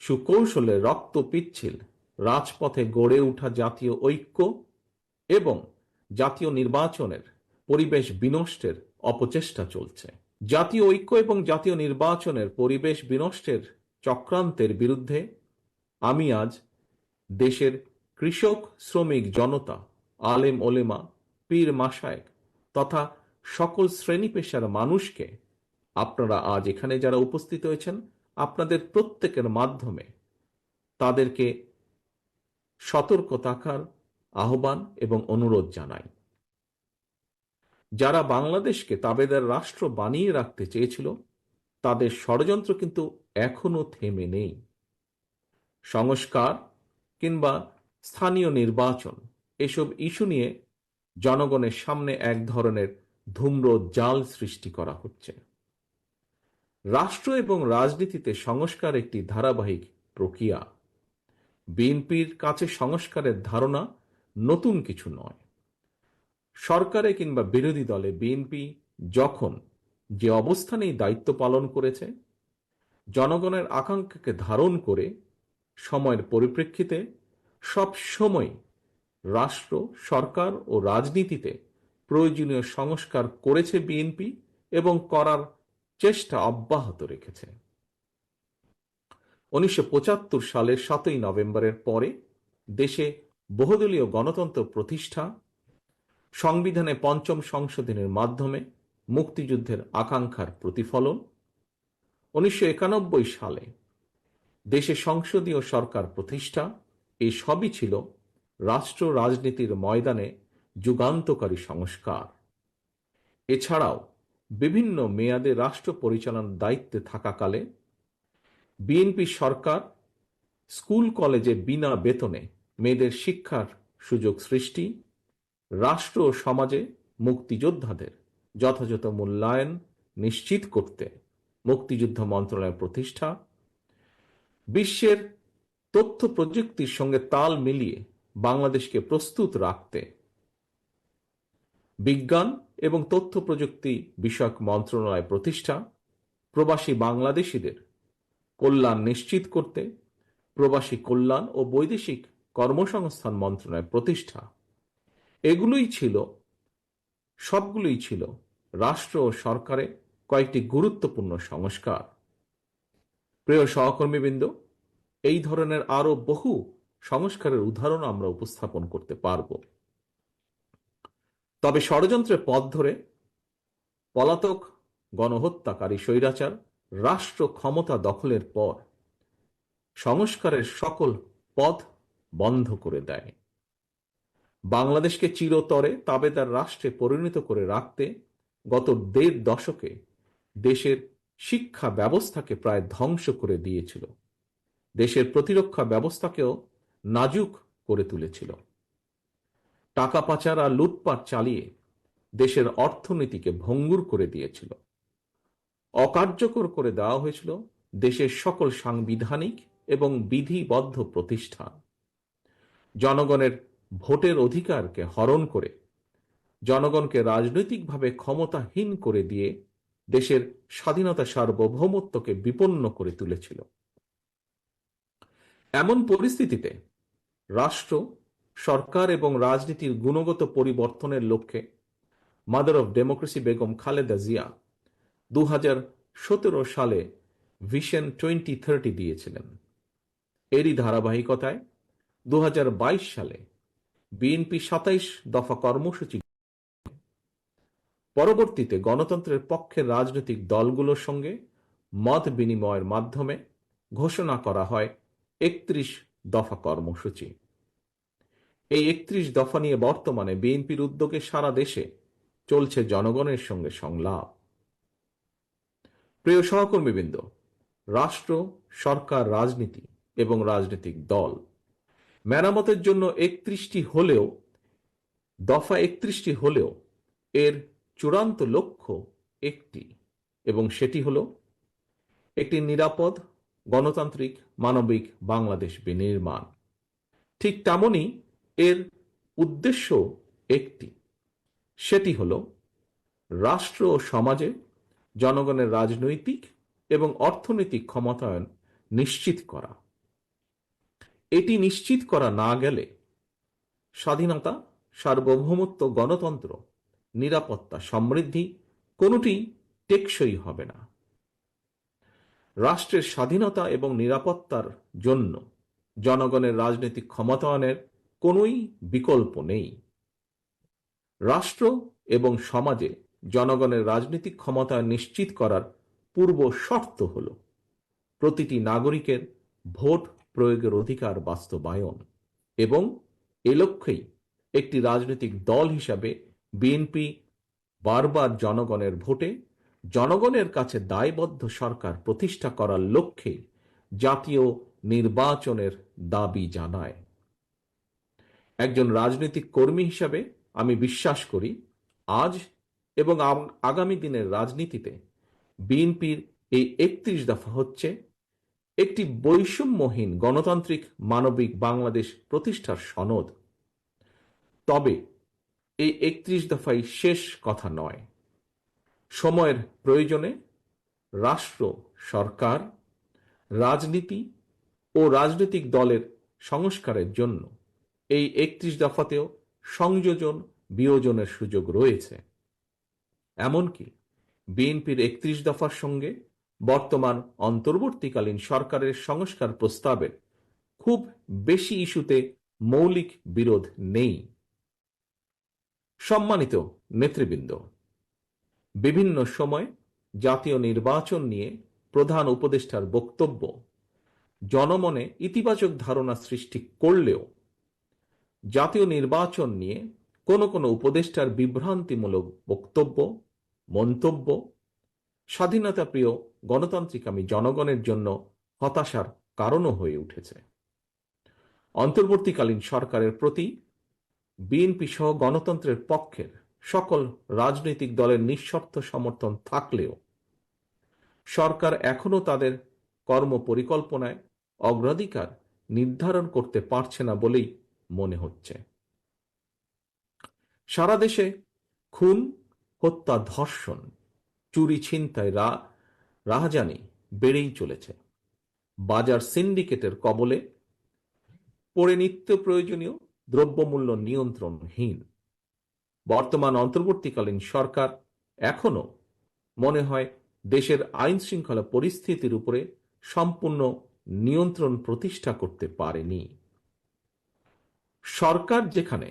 সুকৌশলে রক্ত পিচ্ছিল, রাজপথে গড়ে ওঠা জাতীয় ঐক্য এবং জাতীয় নির্বাচনের পরিবেশ বিনষ্টের অপচেষ্টা চলছে। জাতীয় ঐক্য এবং জাতীয় নির্বাচনের পরিবেশ বিনষ্টের চক্রান্তের বিরুদ্ধে আমি আজ দেশের কৃষক, শ্রমিক, জনতা, আলেম, ওলেমা, পীর মাসায়েক তথা সকল শ্রেণি পেশার মানুষকে আপনারা আজ এখানে যারা উপস্থিত হয়েছেন আপনাদের প্রত্যেকের মাধ্যমে তাদেরকে সতর্ক থাকার আহ্বান এবং অনুরোধ জানাই। যারা বাংলাদেশকে তাবেদার রাষ্ট্র বানিয়ে রাখতে চেয়েছিল, তাদের ষড়যন্ত্র কিন্তু এখনও থেমে নেই। সংস্কার কিংবা স্থানীয় নির্বাচন, এসব ইস্যু নিয়ে জনগণের সামনে এক ধরনের ধূম্র জাল সৃষ্টি করা হচ্ছে। রাষ্ট্র এবং রাজনীতিতে সংস্কার একটি ধারাবাহিক প্রক্রিয়া। বিএনপির কাছে সংস্কারের ধারণা নতুন কিছু নয়। সরকারে কিংবা বিরোধী দলে বিএনপি যখন যে অবস্থানেই দায়িত্ব পালন করেছে, জনগণের আকাঙ্ক্ষাকে ধারণ করে সময়ের পরিপ্রেক্ষিতে সব সময় রাষ্ট্র, সরকার ও রাজনীতিতে প্রয়োজনীয় সংস্কার করেছে বিএনপি এবং করার চেষ্টা অব্যাহত রেখেছে। উনিশশো পঁচাত্তর সালের সাতই নভেম্বরের পরে দেশে বহুদলীয় গণতন্ত্র প্রতিষ্ঠা, সংবিধানে পঞ্চম সংশোধনের মাধ্যমে মুক্তিযুদ্ধের আকাঙ্ক্ষার প্রতিফলন। উনিশশো একানব্বই সালে দেশে সংসদীয় সরকার প্রতিষ্ঠা এই সবই ছিল রাষ্ট্র রাজনীতির ময়দানে যুগান্তকারী সংস্কার। এছাড়াও বিভিন্ন মেয়াদে রাষ্ট্র পরিচালনার দায়িত্বে থাকাকালে বিএনপি সরকার স্কুল কলেজে বিনা বেতনে মেয়েদের শিক্ষার সুযোগ সৃষ্টি, রাষ্ট্র ও সমাজে মুক্তিযোদ্ধাদের যথাযথ মূল্যায়ন নিশ্চিত করতে মুক্তিযুদ্ধ মন্ত্রণালয় প্রতিষ্ঠা, বিশ্বের তথ্য প্রযুক্তির সঙ্গে তাল মিলিয়ে বাংলাদেশকে প্রস্তুত রাখতে বিজ্ঞান এবং তথ্য প্রযুক্তি বিষয়ক মন্ত্রণালয় প্রতিষ্ঠা, প্রবাসী বাংলাদেশিদের কল্যাণ নিশ্চিত করতে, প্রবাসী কল্যাণ ও বৈদেশিক কর্মসংস্থান মন্ত্রণালয় প্রতিষ্ঠা। এগুলোই ছিল, সবগুলোই ছিল রাষ্ট্র ও সরকারে কয়েকটি গুরুত্বপূর্ণ সংস্কার। প্রিয় সহকর্মীবৃন্দ, এই ধরনের আরও বহু সংস্কারের উদাহরণ আমরা উপস্থাপন করতে পারব। তবে ষড়যন্ত্রের পথ ধরে পলাতক গণহত্যাকারী স্বৈরাচার, রাষ্ট্র ক্ষমতা দখলের পর সংস্কারের সকল পথ বন্ধ করে দেয়। বাংলাদেশকে চিরতরে তাবেদার রাষ্ট্রে পরিণত করে রাখতে গত দেড় দশকে দেশের শিক্ষা ব্যবস্থাকে প্রায় ধ্বংস করে দিয়েছিল। দেশের প্রতিরক্ষা ব্যবস্থাকেও নাজুক করে তুলেছিল। টাকা পাচার আর লুটপাট চালিয়ে দেশের অর্থনীতিকে ভঙ্গুর করে দিয়েছিল। অকার্যকর করে দেওয়া হয়েছিল দেশের সকল সাংবিধানিক এবং বিধিবদ্ধ প্রতিষ্ঠান। জনগণের ভোটের অধিকারকে হরণ করে, জনগণকে রাজনৈতিকভাবে ক্ষমতাহীন করে দিয়ে দেশের স্বাধীনতা সার্বভৌমত্বকে বিপন্ন করে তুলেছিল। এমন পরিস্থিতিতে রাষ্ট্র সরকার এবং রাজনীতির গুণগত পরিবর্তনের লক্ষ্যে mother of democracy Begum Khaleda Zia দু হাজার সতেরো সালে ভিশন টোয়েন্টি থার্টি দিয়েছিলেন। এরই ধারাবাহিকতায় দু হাজার বাইশ সালে বিএনপি সাতাইশ দফা কর্মসূচি পরবর্তীতে গণতন্ত্রের পক্ষের রাজনৈতিক দলগুলোর সঙ্গে মত বিনিময়ের মাধ্যমে ঘোষণা করা হয় একত্রিশ দফা কর্মসূচি। এই একত্রিশ দফা নিয়ে বর্তমানে বিএনপির উদ্যোগে সারা দেশে চলছে জনগণের সঙ্গে সংলাপ। প্রিয় সহকর্মীবৃন্দ, রাষ্ট্র, সরকার, রাজনীতি এবং রাজনৈতিক দল মেরামতের জন্য একত্রিশটি হলেও, দফা একত্রিশটি হলেও এর চূড়ান্ত লক্ষ্য একটি এবং সেটি হল একটি নিরাপদ, গণতান্ত্রিক, মানবিক বাংলাদেশ বিনির্মাণ। ঠিক তেমনই এর উদ্দেশ্য একটি। সেটি হল রাষ্ট্র ও সমাজে জনগণের রাজনৈতিক এবং অর্থনৈতিক ক্ষমতায়ন নিশ্চিত করা। এটি নিশ্চিত করা না গেলে স্বাধীনতা, সার্বভৌমত্ব, গণতন্ত্র, নিরাপত্তা, সমৃদ্ধি কোনোটি টেকসই হবে না। রাষ্ট্রের স্বাধীনতা এবং নিরাপত্তার জন্য জনগণের রাজনৈতিক ক্ষমতায়নের কোনোই বিকল্প নেই। রাষ্ট্র এবং সমাজে জনগণের রাজনৈতিক ক্ষমতা নিশ্চিত করার পূর্ব শর্ত হল প্রতিটি নাগরিকের ভোট প্রয়োগের অধিকার বাস্তবায়ন এবং এ লক্ষ্যেই একটি রাজনৈতিক দল হিসাবে বিএনপি বারবার জনগণের ভোটে জনগণের কাছে দায়বদ্ধ সরকার প্রতিষ্ঠা করার লক্ষ্যে জাতীয় নির্বাচনের দাবি জানায়। একজন রাজনৈতিক কর্মী হিসাবে আমি বিশ্বাস করি, আজ এবং আগামী দিনের রাজনীতিতে বিএনপির এই একত্রিশ দফা হচ্ছে একটি বৈষম্যহীন গণতান্ত্রিক মানবিক বাংলাদেশ প্রতিষ্ঠার সনদ। তবে এই একত্রিশ দফাই শেষ কথা নয়। সময়ের প্রয়োজনে রাষ্ট্র, সরকার, রাজনীতি ও রাজনৈতিক দলের সংস্কারের জন্য এই একত্রিশ দফাতেও সংযোজন, বিয়োজনের সুযোগ রয়েছে। এমনকি বিএনপির একত্রিশ দফার সঙ্গে বর্তমান অন্তর্বর্তীকালীন সরকারের সংস্কার প্রস্তাবের খুব বেশি ইস্যুতে মৌলিক বিরোধ নেই। সম্মানিত নেতৃবৃন্দ, বিভিন্ন সময় জাতীয় নির্বাচন নিয়ে প্রধান উপদেষ্টার বক্তব্য জনমনে ইতিবাচক ধারণা সৃষ্টি করলেও জাতীয় নির্বাচন নিয়ে কোনো কোনো উপদেষ্টার বিভ্রান্তিমূলক বক্তব্য, মন্তব্য স্বাধীনতা প্রিয় গণতান্ত্রিকামী জনগণের জন্য হতাশার কারণও হয়ে উঠেছে। অন্তর্বর্তীকালীন সরকারের প্রতি বিএনপি সহ গণতন্ত্রের পক্ষের সকল রাজনৈতিক দলের নিঃশর্ত সমর্থন থাকলেও সরকার এখনও তাদের কর্ম পরিকল্পনায় অগ্রাধিকার নির্ধারণ করতে পারছে না বলেই মনে হচ্ছে। সারা দেশে খুন, হত্যা, ধর্ষণ, চুরি, ছিনতাই রাহাজানি বেড়েই চলেছে। বাজার সিন্ডিকেটের কবলে পড়ে নিত্য প্রয়োজনীয় দ্রব্যমূল্য নিয়ন্ত্রণহীন। বর্তমান অন্তর্বর্তীকালীন সরকার এখনও মনে হয় দেশের আইন শৃঙ্খলা পরিস্থিতির উপরে সম্পূর্ণ নিয়ন্ত্রণ প্রতিষ্ঠা করতে পারেনি। সরকার যেখানে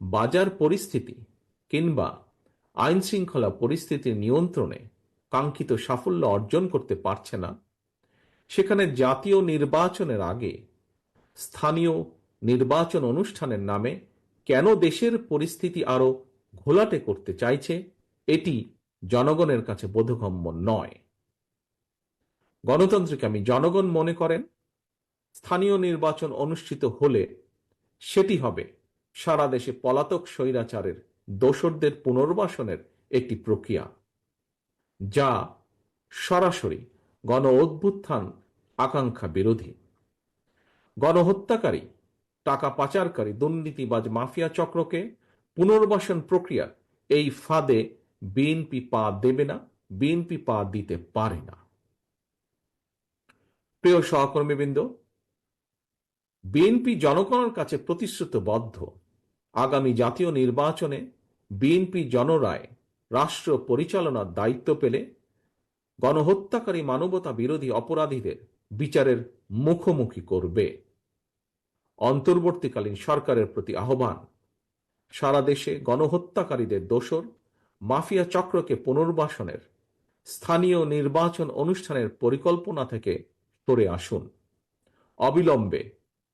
বাজার পরিস্থিতি কিংবা আইন শৃঙ্খলা পরিস্থিতির নিয়ন্ত্রণে কাঙ্ক্ষিত সাফল্য অর্জন করতে পারছে না, সেখানে জাতীয় নির্বাচনের আগে স্থানীয় নির্বাচন অনুষ্ঠানের নামে কেন দেশের পরিস্থিতি আরও ঘোলাটে করতে চাইছে, এটি জনগণের কাছে বোধগম্য নয়। গণতন্ত্রকে আমি জনগণ মনে করেন, স্থানীয় নির্বাচন অনুষ্ঠিত হলে সেটি হবে সারা দেশে পলাতক স্বৈরাচারের দোসরদের পুনর্বাসনের একটি প্রক্রিয়া, যা সরাসরি গণ অভ্যুত্থান আকাঙ্ক্ষা বিরোধী। গণহত্যাকারী, টাকা পাচারকারী দুর্নীতিবাজ মাফিয়া চক্রকে পুনর্বাসন প্রক্রিয়া এই ফাঁদে বিএনপি পা দেবে না, বিএনপি পা দিতে পারে না। প্রিয় সহকর্মীবৃন্দ বিএনপি জনগণের কাছে প্রতিশ্রুতবদ্ধ। আগামী জাতীয় নির্বাচনে বিএনপি জনরায় রাষ্ট্র পরিচালনার দায়িত্ব পেলে গণহত্যাকারী মানবতা বিরোধী অপরাধীদের বিচারের মুখোমুখি করবে। অন্তর্বর্তীকালীন সরকারের প্রতি আহ্বান, সারা দেশে গণহত্যাকারীদের দোসর মাফিয়া চক্রকে পুনর্বাসনের স্থানীয় নির্বাচন অনুষ্ঠানের পরিকল্পনা থেকে সরে আসুন। অবিলম্বে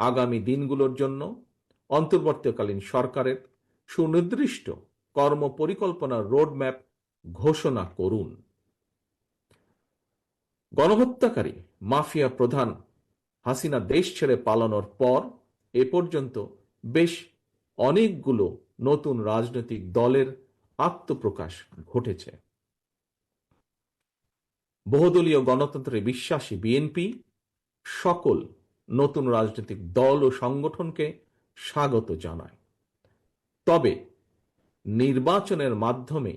আগামী দিনগুলোর জন্য অন্তর্বর্তীকালীন সরকারের সুনির্দিষ্ট কর্ম পরিকল্পনার রোডম্যাপ ঘোষণা করুন। গণহত্যাকারী মাফিয়া প্রধান হাসিনা দেশ ছেড়ে পালানোর পর এ পর্যন্ত বেশ অনেকগুলো নতুন রাজনৈতিক দলের আত্মপ্রকাশ ঘটেছে। বহুদলীয় গণতন্ত্রে বিশ্বাসী বিএনপি সকল নতুন রাজনৈতিক দল ও সংগঠনকে স্বাগত জানায়। তবে নির্বাচনের মাধ্যমে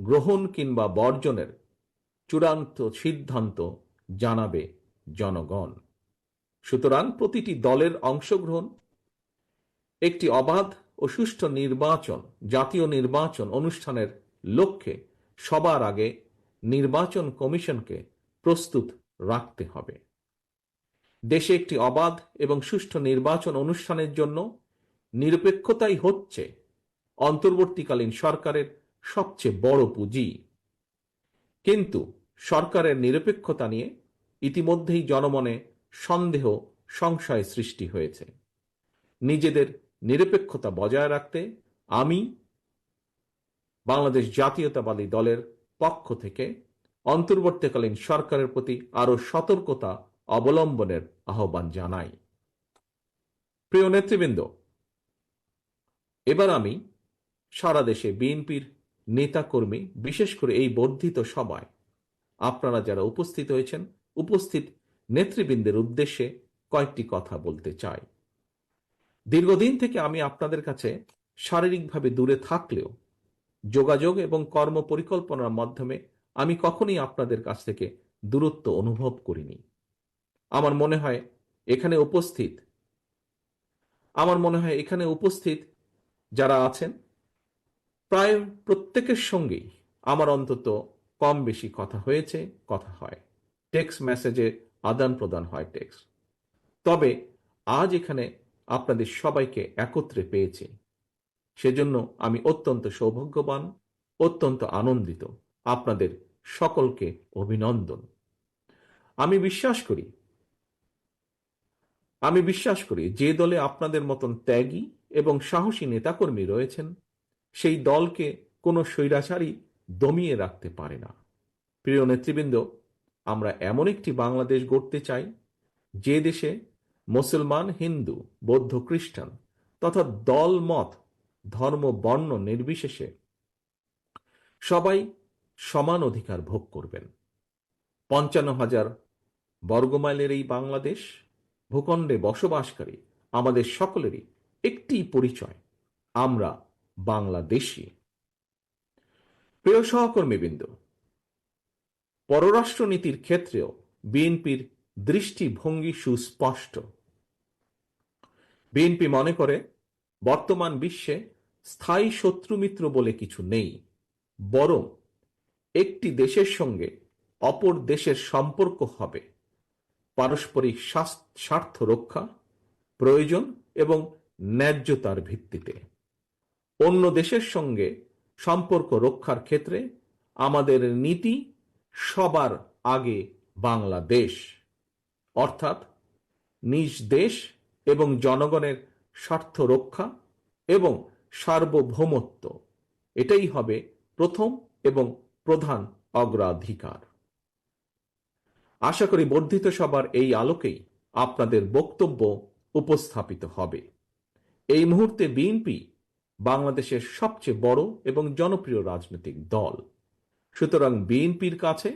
গ্রহণ কিংবা বর্জনের চূড়ান্ত সিদ্ধান্ত জানাবে জনগণ। সুতরাং প্রতিটি দলের অংশগ্রহণ, একটি অবাধ ও সুষ্ঠু নির্বাচন, জাতীয় নির্বাচন অনুষ্ঠানের লক্ষ্যে সবার আগে নির্বাচন কমিশনকে প্রস্তুত রাখতে হবে। দেশে একটি অবাধ এবং সুষ্ঠু নির্বাচন অনুষ্ঠানের জন্য নিরপেক্ষতাই হচ্ছে অন্তর্বর্তীকালীন সরকারের সবচেয়ে বড় পুঁজি। কিন্তু সরকারের নিরপেক্ষতা নিয়ে ইতিমধ্যেই জনমনে সন্দেহ, সংশয় সৃষ্টি হয়েছে। নিজেদের নিরপেক্ষতা বজায় রাখতে আমি বাংলাদেশ জাতীয়তাবাদী দলের পক্ষ থেকে অন্তর্বর্তীকালীন সরকারের প্রতি আরও সতর্কতা অবলম্বনের আহ্বান জানাই। প্রিয় নেতৃবৃন্দ, এবার আমি সারা দেশে বিএনপির নেতাকর্মী, বিশেষ করে এই বর্ধিত সভায় আপনারা যারা উপস্থিত হয়েছেন, উপস্থিত নেতৃবৃন্দের উদ্দেশ্যে কয়েকটি কথা বলতে চাই। দীর্ঘদিন থেকে আমি আপনাদের কাছে শারীরিকভাবে দূরে থাকলেও যোগাযোগ এবং কর্ম পরিকল্পনার মাধ্যমে আমি কখনই আপনাদের কাছ থেকে দূরত্ব অনুভব করিনি। আমার মনে হয় এখানে উপস্থিত। আমার মনে হয় এখানে উপস্থিত যারা আছেন, প্রায় প্রত্যেকের সঙ্গেই আমার অন্তত কম বেশি কথা হয়েছে, কথা হয়। টেক্সট মেসেজে আদান প্রদান হয় টেক্সট। তবে আজ এখানে আপনাদের সবাইকে একত্রে পেয়েছি। সেজন্য আমি অত্যন্ত সৌভাগ্যবান, অত্যন্ত আনন্দিত। আপনাদের সকলকে অভিনন্দন। আমি বিশ্বাস করি আমি বিশ্বাস করি যে দলে আপনাদের মতন ত্যাগী এবং সাহসী নেতাকর্মী রয়েছেন, সেই দলকে কোনো স্বৈরাচারী দমিয়ে রাখতে পারে না। প্রিয় নেতৃবৃন্দ, আমরা এমন একটি বাংলাদেশ গড়তে চাই, যে দেশে মুসলমান, হিন্দু, বৌদ্ধ, খ্রিস্টান তথা দল, মত, ধর্ম, বর্ণ নির্বিশেষে সবাই সমান অধিকার ভোগ করবেন। পঞ্চান্ন হাজার বর্গমাইলের এই বাংলাদেশ ভূখণ্ডে বসবাসকারী আমাদের সকলেরই একটি পরিচয়। আমরা বাংলাদেশি। প্রিয় সহকর্মীবৃন্দ, পররাষ্ট্রনীতির ক্ষেত্রেও বিএনপির দৃষ্টিভঙ্গি সুস্পষ্ট। বিএনপি মনে করে, বর্তমান বিশ্বে স্থায়ী শত্রুমিত্র বলে কিছু নেই, বরং একটি দেশের সঙ্গে অপর দেশের সম্পর্ক হবে। পারস্পরিক স্বার্থ রক্ষা প্রয়োজন এবং ন্যায্যতার ভিত্তিতে। অন্য দেশের সঙ্গে সম্পর্ক রক্ষার ক্ষেত্রে আমাদের নীতি সবার আগে বাংলাদেশ। অর্থাৎ নিজ দেশ এবং জনগণের স্বার্থ রক্ষা এবং সার্বভৌমত্ব। এটাই হবে প্রথম এবং প্রধান অগ্রাধিকার। আশা করি বর্ধিত সবার এই আলোকেই আপনাদের বক্তব্য উপস্থাপিত হবে। এই মুহূর্তে বিএনপি বাংলাদেশের সবচেয়ে বড় এবং জনপ্রিয় রাজনৈতিক দল। সুতরাং বিএনপির কাছে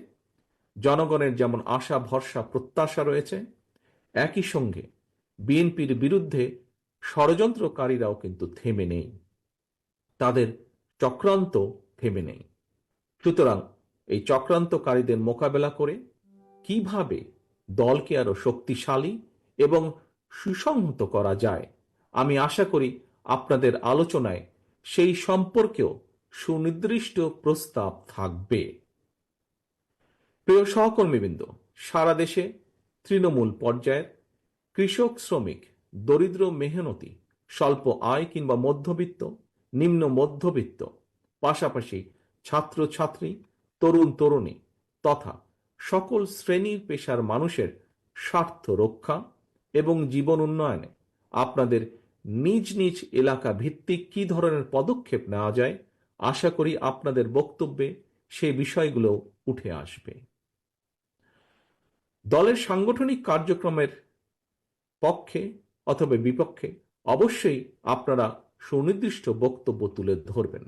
জনগণের যেমন আশা, ভরসা, প্রত্যাশা রয়েছে, একই সঙ্গে বিএনপির বিরুদ্ধে ষড়যন্ত্রকারীরাও কিন্তু থেমে নেই। তাদের চক্রান্ত থেমে নেই। সুতরাং এই চক্রান্তকারীদের মোকাবেলা করে কীভাবে দলকে আরও শক্তিশালী এবং সুসংহত করা যায়? আমি আশা করি আপনাদের আলোচনায় সেই সম্পর্কেও সুনির্দিষ্ট প্রস্তাব থাকবে। প্রিয় সহকর্মীবৃন্দ, সারা দেশে তৃণমূল পর্যায়ের কৃষক, শ্রমিক, দরিদ্র, মেহনতি, স্বল্প আয় কিংবা মধ্যবিত্ত, নিম্ন মধ্যবিত্ত, পাশাপাশি ছাত্রছাত্রী, তরুণ, তরুণী তথা সকল শ্রেণির পেশার মানুষের স্বার্থ রক্ষা এবং জীবন উন্নয়নে আপনাদের নিজ নিজ এলাকা ভিত্তিক কি ধরনের পদক্ষেপ নেওয়া যায়, আশা করি আপনাদের বক্তব্যে সেই বিষয়গুলো উঠে আসবে। দলের সাংগঠনিক কার্যক্রমের পক্ষে অথবা বিপক্ষে অবশ্যই আপনারা সুনির্দিষ্ট বক্তব্য তুলে ধরবেন।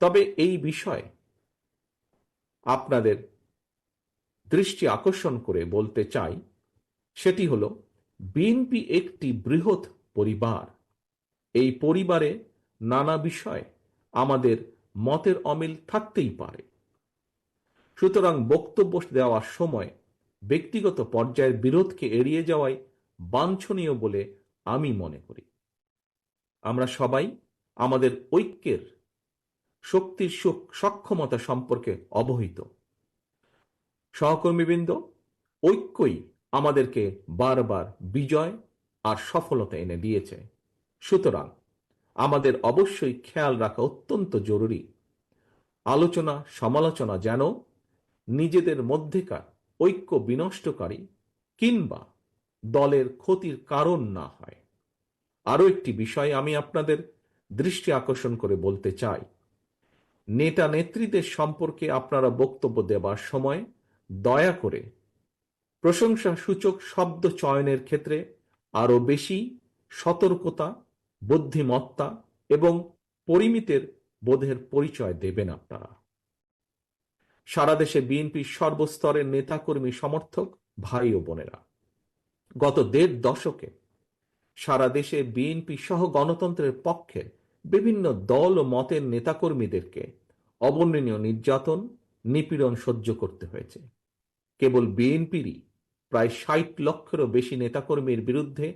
তবে এই বিষয়ে আপনাদের দৃষ্টি আকর্ষণ করে বলতে চাই, সেটি হল বিএনপি একটি বৃহৎ পরিবার। এই পরিবারে নানা বিষয় আমাদের মতের অমিল থাকতেই পারে। সুতরাং বক্তব্য দেওয়ার সময় ব্যক্তিগত পর্যায়ের বিরোধকে এড়িয়ে যাওয়াই বাঞ্ছনীয় বলে আমি মনে করি। আমরা সবাই আমাদের ঐক্যের, শক্তির সক্ষমতা সম্পর্কে অবহিত। সহকর্মীবৃন্দ, ঐক্যই আমাদেরকে বারবার বিজয় আর সফলতা এনে দিয়েছে। সুতরাং আমাদের অবশ্যই খেয়াল রাখা অত্যন্ত জরুরি। আলোচনা, সমালোচনা যেন নিজেদের মধ্যেকার ঐক্য বিনষ্টকারী কিংবা দলের ক্ষতির কারণ না হয়। আরও একটি বিষয় আমি আপনাদের দৃষ্টি আকর্ষণ করে বলতে চাই। নেতা নেত্রীদের সম্পর্কে আপনারা বক্তব্য দেবার সময় দয়া করে প্রশংসা সূচক শব্দ চয়নের ক্ষেত্রে আরও বেশি সতর্কতা, বুদ্ধিমত্তা এবং পরিমিতের বোধের পরিচয় দেবেন আপনারা। সারা দেশে বিএনপির সর্বস্তরের নেতাকর্মী সমর্থক ভাই ও বোনেরা, গত দেড় দশকে সারা দেশে বিএনপি সহ গণতন্ত্রের পক্ষে বিভিন্ন দল ও মতের নেতাকর্মীদেরকে অবর্ণনীয় নির্যাতন, নিপীড়ন সহ্য করতে হয়েছে। কেবল বিএনপিরই প্রায় ষাট লক্ষেরও বেশি নেতাকর্মীর বিরুদ্ধে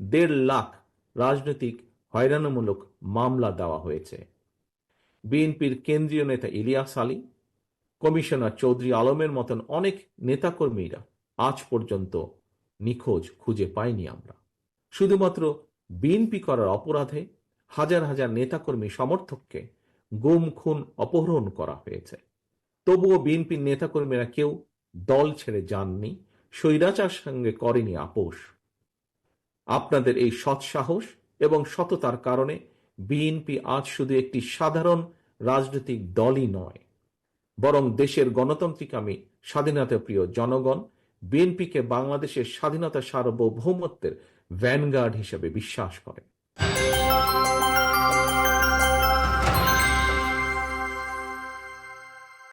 দেড় লাখ রাজনৈতিক হয়রানিমূলক মামলা দেওয়া হয়েছে। বিএনপির কেন্দ্রীয় নেতা ইলিয়াস আলী, কমিশনার চৌধুরী আলমের মতন অনেক নেতাকর্মীরা আজ পর্যন্ত নিখোঁজ খুঁজে পাইনি আমরা। শুধুমাত্র বিএনপি করার অপরাধে হাজার হাজার নেতাকর্মী সমর্থককে গুম, খুন, অপহরণ করা হয়েছে। তবুও বিএনপির নেতাকর্মীরা কেউ দল ছেড়ে যাননি, স্বৈরাচার সঙ্গে করেনি আপোষ। আপনাদের এই সৎসাহস এবং সততার কারণে বিএনপি আজ শুধু একটি সাধারণ রাজনৈতিক দলই নয়, বরং দেশের গণতান্ত্রিকামী স্বাধীনতা প্রিয় জনগণ বিএনপিকে বাংলাদেশের স্বাধীনতা সার্বভৌমত্বের ভ্যানগার্ড হিসেবে বিশ্বাস করে।